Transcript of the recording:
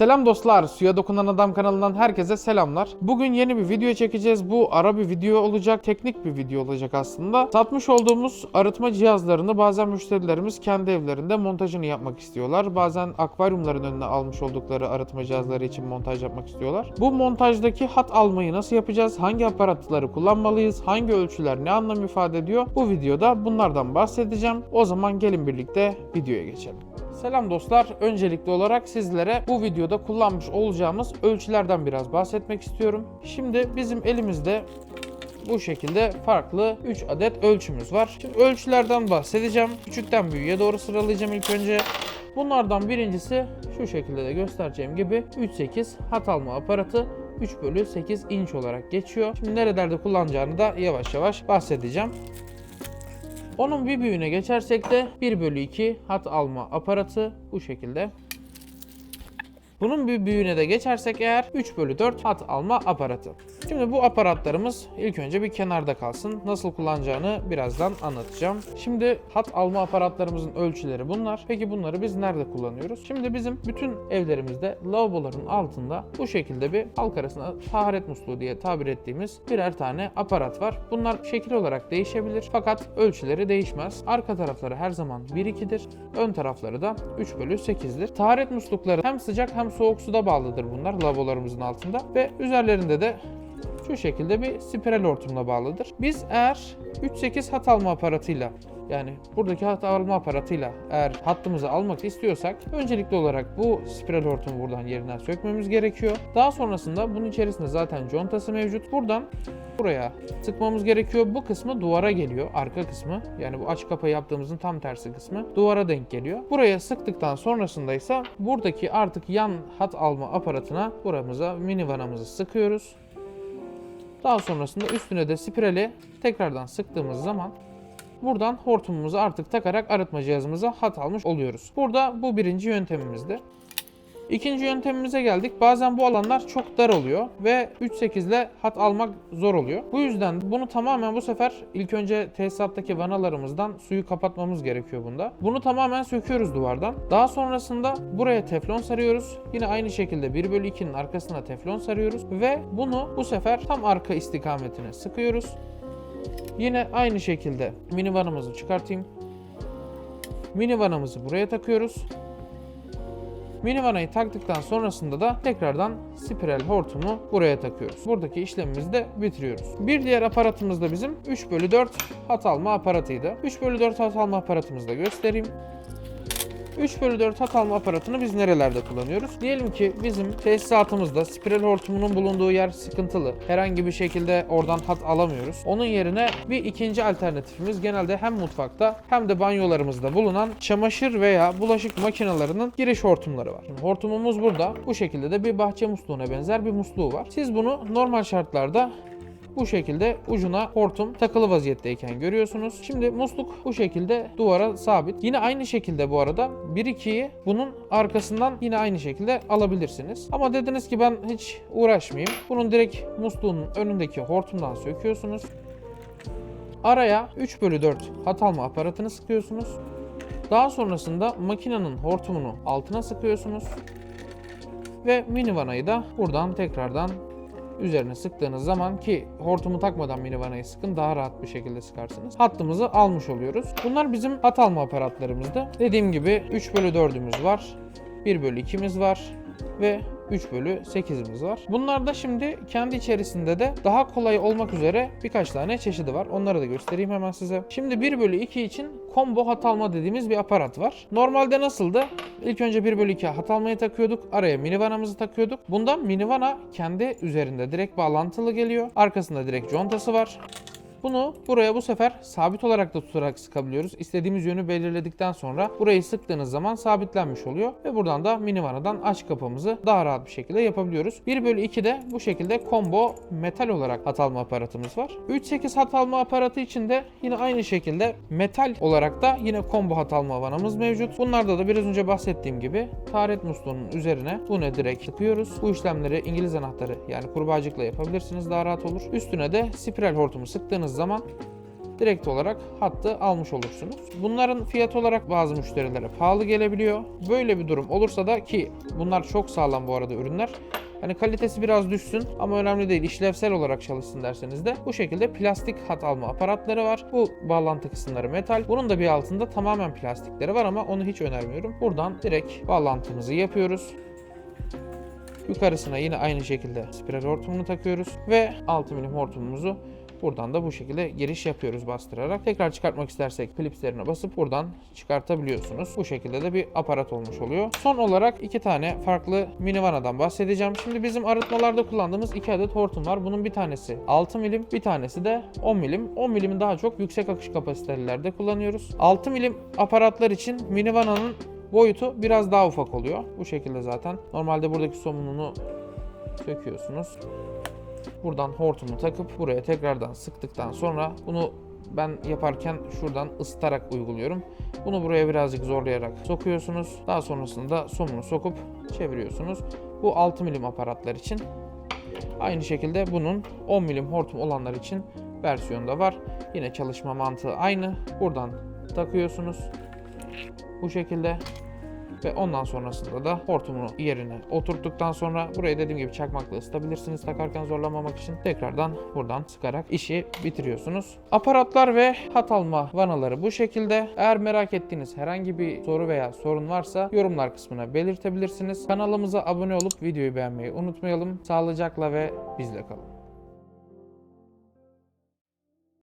Selam dostlar, Suya Dokunan Adam kanalından herkese selamlar. Bugün yeni bir video çekeceğiz. Bu ara bir video olacak, teknik bir video olacak aslında. Satmış olduğumuz arıtma cihazlarını bazen müşterilerimiz kendi evlerinde montajını yapmak istiyorlar. Bazen akvaryumların önüne almış oldukları arıtma cihazları için montaj yapmak istiyorlar. Bu montajdaki hat almayı nasıl yapacağız? Hangi aparatları kullanmalıyız? Hangi ölçüler ne anlam ifade ediyor? Bu videoda bunlardan bahsedeceğim. O zaman gelin birlikte videoya geçelim. Selam dostlar. Öncelikli olarak sizlere bu videoda kullanmış olacağımız ölçülerden biraz bahsetmek istiyorum. Şimdi bizim elimizde bu şekilde farklı 3 adet ölçümüz var. Şimdi ölçülerden bahsedeceğim. Küçükten büyüğe doğru sıralayacağım ilk önce. Bunlardan birincisi şu şekilde de göstereceğim gibi 3.8 hat alma aparatı 3 bölü 8 inç olarak geçiyor. Şimdi nerelerde kullanacağını da yavaş yavaş bahsedeceğim. Onun bir büyüğüne geçersek de 1 bölü 2 hat alma aparatı bu şekilde. Bunun bir büyüğüne de geçersek eğer 3 bölü 4 hat alma aparatı. Şimdi bu aparatlarımız ilk önce bir kenarda kalsın. Nasıl kullanacağını birazdan anlatacağım. Şimdi hat alma aparatlarımızın ölçüleri bunlar. Peki bunları biz nerede kullanıyoruz? Şimdi bizim bütün evlerimizde lavaboların altında bu şekilde bir halk arasında taharet musluğu diye tabir ettiğimiz birer tane aparat var. Bunlar şekil olarak değişebilir fakat ölçüleri değişmez. Arka tarafları her zaman 1-2'dir. Ön tarafları da 3 bölü 8'dir. Taharet muslukları hem sıcak hem soğuk suda bağlıdır bunlar lavabolarımızın altında ve üzerlerinde de şu şekilde bir spiral hortumla bağlıdır. Biz eğer 3.8 hat alma aparatıyla yani buradaki hat alma aparatıyla eğer hattımızı almak istiyorsak öncelikli olarak bu spiral hortumu buradan yerinden sökmemiz gerekiyor. Daha sonrasında bunun içerisinde zaten contası mevcut. Buradan buraya sıkmamız gerekiyor. Bu kısmı duvara geliyor. Arka kısmı yani bu aç kapa yaptığımızın tam tersi kısmı duvara denk geliyor. Buraya sıktıktan sonrasında ise buradaki artık yan hat alma aparatına buramıza mini vanamızı sıkıyoruz. Daha sonrasında üstüne de spirali tekrardan sıktığımız zaman buradan hortumumuzu artık takarak arıtma cihazımıza hat almış oluyoruz. Burada bu birinci yöntemimizdi. İkinci yöntemimize geldik. Bazen bu alanlar çok dar oluyor ve 3.8 ile hat almak zor oluyor. Bu yüzden bunu tamamen bu sefer ilk önce tesisattaki vanalarımızdan suyu kapatmamız gerekiyor bunda. Bunu tamamen söküyoruz duvardan. Daha sonrasında buraya teflon sarıyoruz. Yine aynı şekilde 1 bölü 2'nin arkasına teflon sarıyoruz ve bunu bu sefer tam arka istikametine sıkıyoruz. Yine aynı şekilde mini vanamızı çıkartayım. Mini vanamızı buraya takıyoruz. Mini vanayı taktıktan sonrasında da tekrardan spiral hortumu buraya takıyoruz. Buradaki işlemimizi de bitiriyoruz. Bir diğer aparatımız da bizim 3 bölü 4 hat alma aparatıydı. 3 bölü 4 hat alma aparatımızı da göstereyim. 3 bölü 4 hat alma aparatını biz nerelerde kullanıyoruz? Diyelim ki bizim tesisatımızda spiral hortumunun bulunduğu yer sıkıntılı. Herhangi bir şekilde oradan hat alamıyoruz. Onun yerine bir ikinci alternatifimiz genelde hem mutfakta hem de banyolarımızda bulunan çamaşır veya bulaşık makinelerinin giriş hortumları var. Şimdi hortumumuz burada. Bu şekilde de bir bahçe musluğuna benzer bir musluğu var. Siz bunu normal şartlarda bu şekilde ucuna hortum takılı vaziyetteyken görüyorsunuz. Şimdi musluk bu şekilde duvara sabit. Yine aynı şekilde bu arada 1-2'yi bunun arkasından yine aynı şekilde alabilirsiniz. Ama dediniz ki ben hiç uğraşmayayım. Bunun direkt musluğun önündeki hortumdan söküyorsunuz. Araya 3 bölü 4 hat alma aparatını sıkıyorsunuz. Daha sonrasında makinenin hortumunu altına sıkıyorsunuz. Ve mini vanayı da buradan tekrardan üzerine sıktığınız zaman ki hortumu takmadan mini vanayı sıkın daha rahat bir şekilde sıkarsınız. Hattımızı almış oluyoruz. Bunlar bizim hat alma aparatlarımızdı. Dediğim gibi 3 bölü 4'ümüz var. 1 bölü 2'miz var ve 3 bölü 8'imiz var. Bunlar da şimdi kendi içerisinde de daha kolay olmak üzere birkaç tane çeşidi var. Onları da göstereyim hemen size. Şimdi 1 bölü 2 için combo hat alma dediğimiz bir aparat var. Normalde nasıldı? İlk önce 1 bölü 2 hat almayı takıyorduk. Araya mini vanamızı takıyorduk. Bundan mini vana kendi üzerinde direkt bağlantılı geliyor. Arkasında direkt contası var. Bunu buraya bu sefer sabit olarak da tutarak sıkabiliyoruz. İstediğimiz yönü belirledikten sonra burayı sıktığınız zaman sabitlenmiş oluyor. Ve buradan da mini vanadan aç kapamızı daha rahat bir şekilde yapabiliyoruz. 1 bölü 2'de bu şekilde combo metal olarak hat alma aparatımız var. 3.8 hat alma aparatı için de yine aynı şekilde metal olarak da yine combo hat alma vanamız mevcut. Bunlarda da biraz önce bahsettiğim gibi taharet musluğunun üzerine bunu direkt sıkıyoruz. Bu işlemleri İngiliz anahtarı yani kurbağacıkla yapabilirsiniz daha rahat olur. Üstüne de spiral hortumu sıktığınız zaman direkt olarak hattı almış olursunuz. Bunların fiyat olarak bazı müşterilere pahalı gelebiliyor. Böyle bir durum olursa da ki bunlar çok sağlam bu arada ürünler. Hani kalitesi biraz düşsün ama önemli değil. işlevsel olarak çalışsın derseniz de bu şekilde plastik hat alma aparatları var. Bu bağlantı kısımları metal. Bunun da bir altında tamamen plastikleri var ama onu hiç önermiyorum. Buradan direkt bağlantımızı yapıyoruz. Yukarısına yine aynı şekilde spiral hortumunu takıyoruz ve 6 milim hortumumuzu buradan da bu şekilde giriş yapıyoruz bastırarak. Tekrar çıkartmak istersek klipslerine basıp buradan çıkartabiliyorsunuz. Bu şekilde de bir aparat olmuş oluyor. Son olarak iki tane farklı minivanadan bahsedeceğim. Şimdi bizim arıtmalarda kullandığımız iki adet hortum var. Bunun bir tanesi 6 milim, bir tanesi de 10 milim. 10 milimi daha çok yüksek akış kapasitelerde kullanıyoruz. 6 milim aparatlar için minivananın boyutu biraz daha ufak oluyor. Bu şekilde zaten. Normalde buradaki somununu söküyorsunuz. Buradan hortumu takıp buraya tekrardan sıktıktan sonra bunu ben yaparken şuradan ısıtarak uyguluyorum. Bunu buraya birazcık zorlayarak sokuyorsunuz. Daha sonrasında somunu sokup çeviriyorsunuz. Bu 6 milim aparatlar için. Aynı şekilde bunun 10 milim hortum olanlar için versiyonu da var. Yine çalışma mantığı aynı. Buradan takıyorsunuz. Bu şekilde ve ondan sonrasında da hortumunu yerine oturttuktan sonra buraya dediğim gibi çakmakla ısıtabilirsiniz takarken zorlamamak için. Tekrardan buradan sıkarak işi bitiriyorsunuz. Aparatlar ve hat alma vanaları bu şekilde. Eğer merak ettiğiniz herhangi bir soru veya sorun varsa yorumlar kısmına belirtebilirsiniz. Kanalımıza abone olup videoyu beğenmeyi unutmayalım. Sağlıcakla ve bizle kalın.